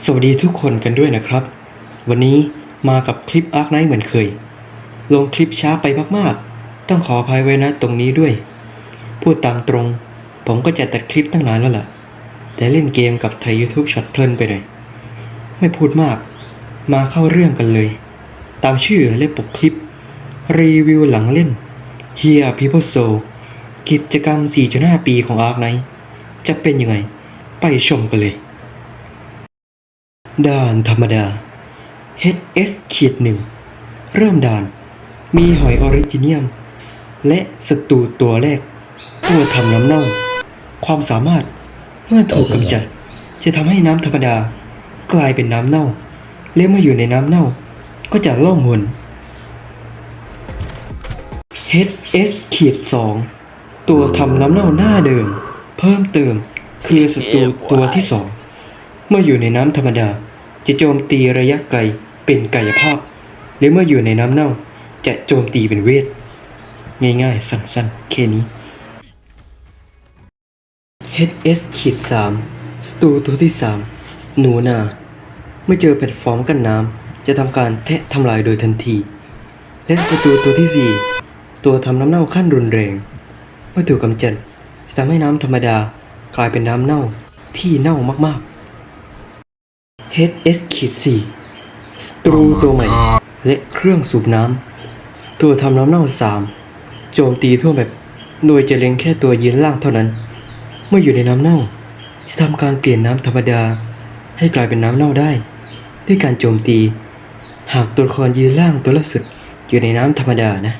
สวัสดีทุกคนกันด้วยนะครับ วันนี้มากับคลิปอาร์คไนท์เหมือนเคย ลงคลิปช้าไปมากๆ ต้องขออภัยไว้นะตรงนี้ด้วย พูดตามตรง ผมก็จะตัดคลิปตั้งนานแล้วล่ะ แต่เล่นเกมกับไทย YouTube ช็อตเพลินไปหน่อย ไม่พูดมาก มาเข้าเรื่องกันเลย ตามชื่อและปกคลิป รีวิวหลังเล่น Here People So กิจกรรม 4.5 ปีของ Ark Knight จะเป็นยังไง ไปชมกันเลย ด่านธรรมดา HS ขีดหนึ่งเริ่มด่าน มีหอยออริจิเนียม และศัตรูตัวแรก ตัวทำน้ำเน่า ความสามารถเมื่อถูกกำจัด จะทำให้น้ำธรรมดา กลายเป็นน้ำเน่า และเมื่ออยู่ในน้ำเน่า ก็จะล่องหน HS ขีดสองตัวทำน้ำเน่าหน้าเดิม เพิ่มเติมคือศัตรูตัวที่สอง เมื่ออยู่ในน้ำธรรมดา จะโจมตีระยะไกลเป็นกายภาพ หรือเมื่ออยู่ในน้ำเน่าจะโจมตีเป็นเวท ง่ายๆ สั้นๆแค่นี้ HS ขีดสามสตูตัวที่สามหนูนา เมื่อเจอแพลตฟอร์มกันน้ำจะทำการแทะทำลายโดยทันที และศัตรูตัวที่สี่ตัวทำน้ำเน่าขั้นรุนแรง เมื่อถูกกำจัดจะทำให้น้ำธรรมดา กลายเป็นน้ำเน่าที่เน่ามากๆ HS ขีดสี่สตรูตัวใหม่ และเครื่องสูบน้ำ ตัวทำน้ำเน่าสามโจมตีทั่วแบบ โดยจะเล็งแค่ตัวยืนล่างเท่านั้น เมื่ออยู่ในน้ำเน่า จะทำการเปลี่ยนน้ำธรรมดา ให้กลายเป็นน้ำเน่าได้ ด้วยการโจมตี หากตัวละครยืนล่างตัวล่าสุดอยู่ในน้ำธรรมดานะ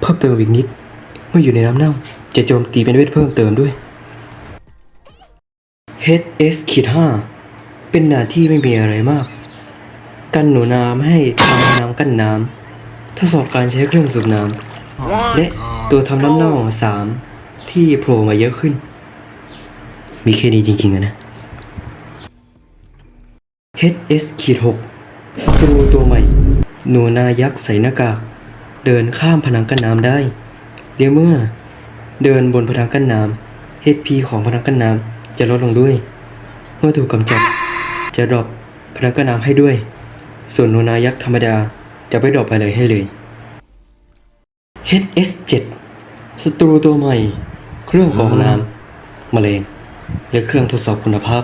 เพิ่มเติมอีกนิด เมื่ออยู่ในน้ำเน่าจะโจมตีเป็นเวทเพิ่มเติมด้วย HS ขีดห้า เป็นด่าที่ไม่มีอะไรมาก กันหนูนาไม่ให้ทำน้ำกั้นน้ำทดสอบการใช้เครื่องสูบน้ำและตัวทำน้ำเน่าสามที่โผล่มาเยอะขึ้น มีแค่นี้จริงๆอะนะ HS ขีดหกศัตรูตัวใหม่ หนูนายักษ์ใส่หน้ากาก เดินข้ามผนังกั้นน้ำได้เดี๋ยวเมื่อ เดินบนผนังกั้นน้ำ HP ของผนังกั้นน้ำจะลดลงด้วย เมื่อถูกกำจัด จะดรอปผนังกั้นน้ำให้ด้วย ส่วนหนูนายักษ์ธรรมดาจะไม่ดรอปอะไรให้เลย HS7 ศัตรูตัวใหม่ เครื่องกรองน้ำมะเร็งและเครื่องทดสอบคุณภาพ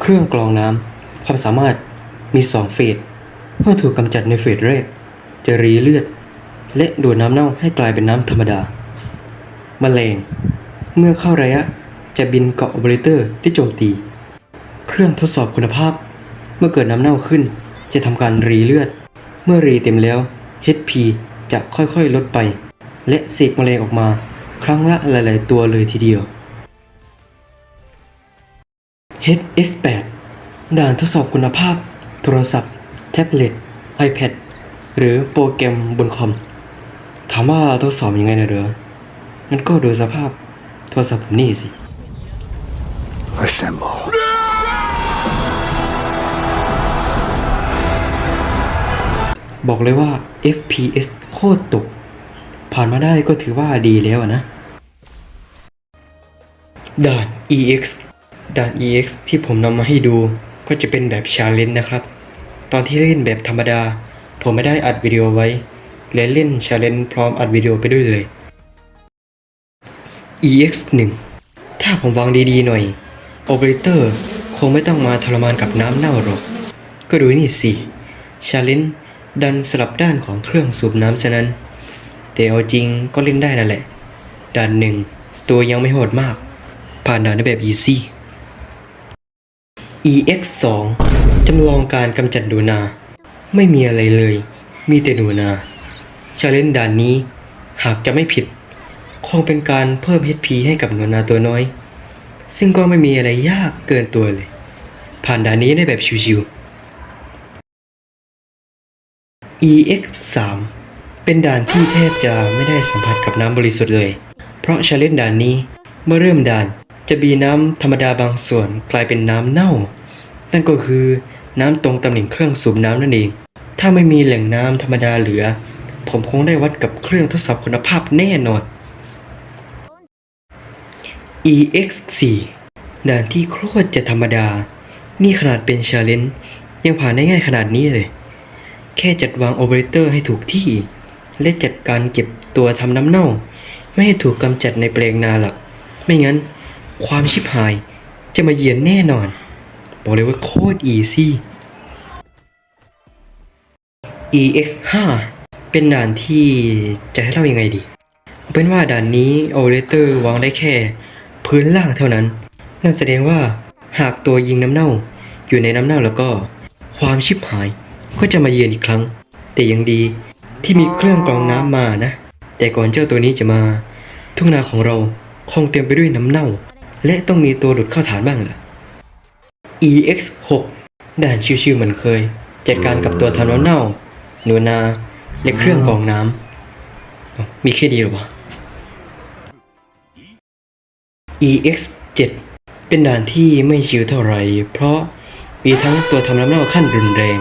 เครื่องกรองน้ำความสามารถมี2เฟสเมื่อถูกกำจัดในเฟสแรก จะรีเลือด และดูดน้ำเน่าให้กลายเป็นน้ำธรรมดาแมลงเมื่อเข้าระยะจะบินเกาะโอเปอเรเตอร์ที่โจมตี เครื่องทดสอบคุณภาพ เมื่อเกิดน้ำเน่าขึ้น จะทำการรีเลือด เมื่อรีเต็มแล้ว HP จะค่อยๆลดไป และเสกแมลงออกมา ครั้งละหลายๆตัวเลยทีเดียว HS8 ด่านทดสอบคุณภาพ โทรศัพท์ แท็บเล็ต iPad หรือโปรแกรมบนคอม ถามว่าทดสอบยังไงนะเด้องั้นก็ดูสภาพโทรศัพท์ผมนี่สิ Assemble. บอกเลยว่า FPS โคตรตก ผ่านมาได้ก็ถือว่าดีแล้วนะ ด่าน EX ด่าน EX ที่ผมนำมาให้ดูก็จะเป็นแบบชาเลนจ์นะครับ ตอนที่เล่นแบบธรรมดา ผมไม่ได้อัดวิดีโอไว้ และเล่นชาเลนจ์พร้อมอัดวิดีโอไปด้วยเลย EX 1ถ้าผมวางดีๆหน่อย โอเปอเรเตอร์คงไม่ต้องมาทรมานกับน้ำเน่าหรอก ก็ดูนี่สิชาเลนจ์ ดันสลับด้านของเครื่องสูบน้ำฉะนั้น แต่เอาจริงก็เล่นได้นั่นแหละ ด่านหนึ่งสตัวยังไม่โหดมาก ผ่านด่านได้แบบ easy EX 2 จำลองการกำจัดดูนา ไม่มีอะไรเลย มีแต่ดูนาชาเลนด่านนี้ หากจะไม่ผิด คงเป็นการเพิ่ม HP ให้กับหนูนาตัวน้อย ซึ่งก็ไม่มีอะไรยากเกินตัวเลย ผ่านด่านนี้ได้แบบชิวๆ EX 3 เป็นด่านที่แทบจะไม่ได้สัมผัสกับน้ำบริสุทธิ์เลย เพราะชาเลนด่านนี้เมื่อเริ่มด่านจะมีน้ำธรรมดาบางส่วนกลายเป็นน้ำเน่า นั่นก็คือน้ำตรงตำแหน่งเครื่องสูบน้ำนั่นเอง ถ้าไม่มีแหล่งน้ำธรรมดาเหลือ ผมคงได้วัดกับเครื่องทดสอบคุณภาพแน่นอน EX4 ด่านที่โคตรจะธรรมดา นี่ขนาดเป็นชาเลนจ์ยังผ่านได้ง่ายขนาดนี้เลย แค่จัดวางโอเปอเรเตอร์ให้ถูกที่ และจัดการเก็บตัวทำน้ำเน่า ไม่ให้ถูกกำจัดในแปลงนาหลัก ไม่งั้น ความชิบหายจะมาเยือนแน่นอน บอกเลยว่าโคตรอีซี่ EX 5 เป็นด่านที่จะให้เล่ายังไงดีเอาเป็นว่าด่านนี้โอเปอเรเตอร์วางได้แค่ พื้นล่างเท่านั้น นั่นแสดงว่าหากตัวยิงน้ำเน่าอยู่ในน้ำเน่าแล้วก็ ความชิบหาย ก็จะมาเยือนอีกครั้ง แต่ยังดีที่มีเครื่องกรองน้ำมานะ แต่ก่อนเจ้าตัวนี้จะมา ทุ่งนาของเราคงเต็มไปด้วยน้ำเน่า และต้องมีตัวหลุดเข้าฐานบ้างล่ะ EX 6 ด่านชิวๆเหมือนเคย จัดการกับตัวทำน้ำเน่า หนูนาและเครื่องกรองน้ำอ้ามีแค่ดีหรอวะ EX 7 เป็นด่านที่ไม่ชิวเท่าไหร่เพราะมีทั้งตัวทำน้ำเน่าขั้นรุนแรง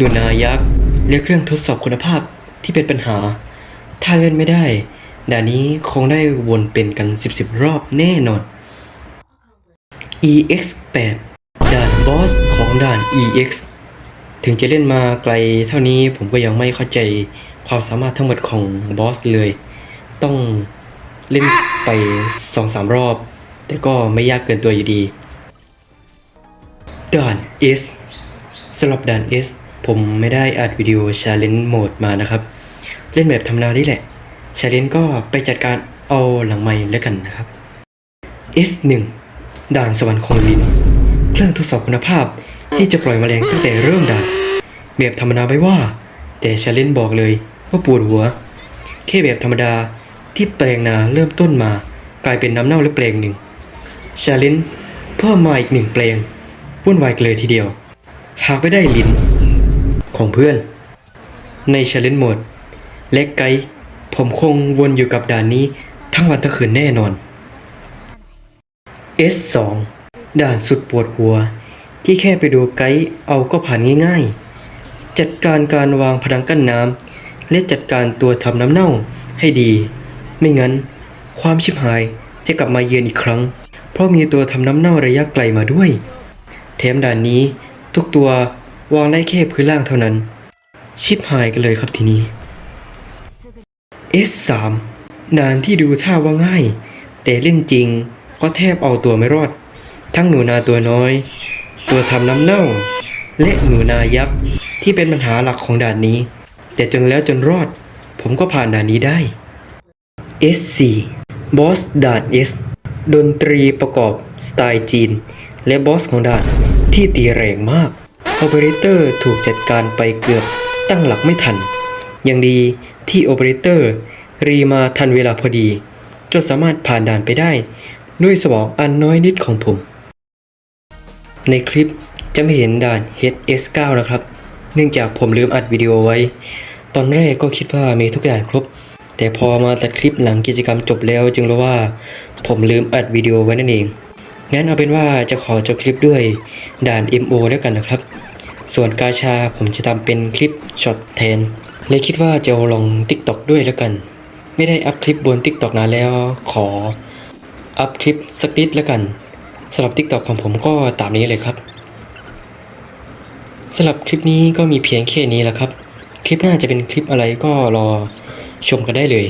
ดูนายักษ์และเครื่องทดสอบคุณภาพที่เป็นปัญหา ถ้าเล่นไม่ได้ด่านนี้คงได้วนเป็นกัน 10 10รอบแน่นอน EX 8 ด่านบอสของด่าน EX ถึงจะเล่นมาไกลเท่านี้ผมก็ยังไม่เข้าใจความสามารถทั้งหมดของบอสเลย ต้องเล่นไป 2-3 รอบ แต่ก็ไม่ยากเกินตัวอยู่ดี ด่าน S สำหรับด่าน S ผมไม่ได้อัดวิดีโอ Challenge Mode มานะครับ เล่นแบบธรรมดานี่แหละ Challenge ก็ไปจัดการเอาหลังไม้แล้วกันนะครับ S1 ด่านสวรรค์ของลิน เครื่องทดสอบคุณภาพที่จะปล่อยแมลงตั้งแต่เริ่มด่านแบบธรรมดาไม่ว่า แต่ Challenge บอกเลยว่าปวดหัว แค่แบบธรรมดาที่แปลงนาเริ่มต้นมา กลายเป็นน้ำเน่าและแปลงหนึ่งชาเลนจ์เพิ่มมาอีกหนึ่งแปลงวุ่นวายเลยทีเดียว หากไม่ได้ลิ้น ของเพื่อน ในชาเลนหมดและไกด์ผมคงวนอยู่กับด่านนี้ทั้งวันทั้งคืนแน่นอน S2 ด่านสุดปวดหัว ที่แค่ไปดูไกด์เอาก็ผ่านง่ายๆ จัดการการวางพนังกั้นน้ำและจัดการตัวทำน้ำเน่าให้ดี ไม่งั้น ความชิบหายจะกลับมาเยือนอีกครั้ง เพราะมีตัวทำน้ำเน่าระยะไกลมาด้วย แถมด่านนี้ทุกตัว วางได้แค่พื้นล่างเท่านั้น ชิบหายกันเลยครับทีนี้ S3 ด่านที่ดูท่าว่าง่าย แต่เล่นจริงก็แทบเอาตัวไม่รอด ทั้งหนูนาตัวน้อย ตัวทำน้ำเน่า และหนูนายักษ์ที่เป็นปัญหาหลักของด่านนี้ แต่จนแล้วจนรอด ผมก็ผ่านด่านนี้ได้ S4 บอสด่าน S ดนตรีประกอบสไตล์จีน และบอสของด่านที่ตีแรงมาก โอเปอเรเตอร์ถูกจัดการไปเกือบตั้งหลักไม่ทัน ยังดีที่โอเปอเรเตอร์รีมาทันเวลาพอดี จนสามารถผ่านด่านไปได้ ด้วยสมองอันน้อยนิดของผม ในคลิปจะไม่เห็นด่าน HS9 นะครับ เนื่องจากผมลืมอัดวิดีโอไว้ ตอนแรกก็คิดว่ามีทุกด่านครบ แต่พอมาตัดคลิปหลังกิจกรรมจบแล้ว จึงรู้ว่าผมลืมอัดวิดีโอไว้นั่นเองงั้นเอาเป็นว่าจะขอจบคลิปด้วยด่าน MO แล้วกันนะครับ ส่วนกาชาผมจะทำเป็นคลิปช็อตแทน เลยคิดว่าจะลง TikTok ด้วยแล้วกัน ไม่ได้อัพคลิปบน TikTok นานแล้วขออัพคลิปสักนิดแล้วกันสำหรับ TikTok ของผมก็ตามนี้เลยครับสำหรับคลิปนี้ก็มีเพียงแค่นี้แหละครับ คลิปหน้าจะเป็นคลิปอะไรก็รอชมกันได้เลย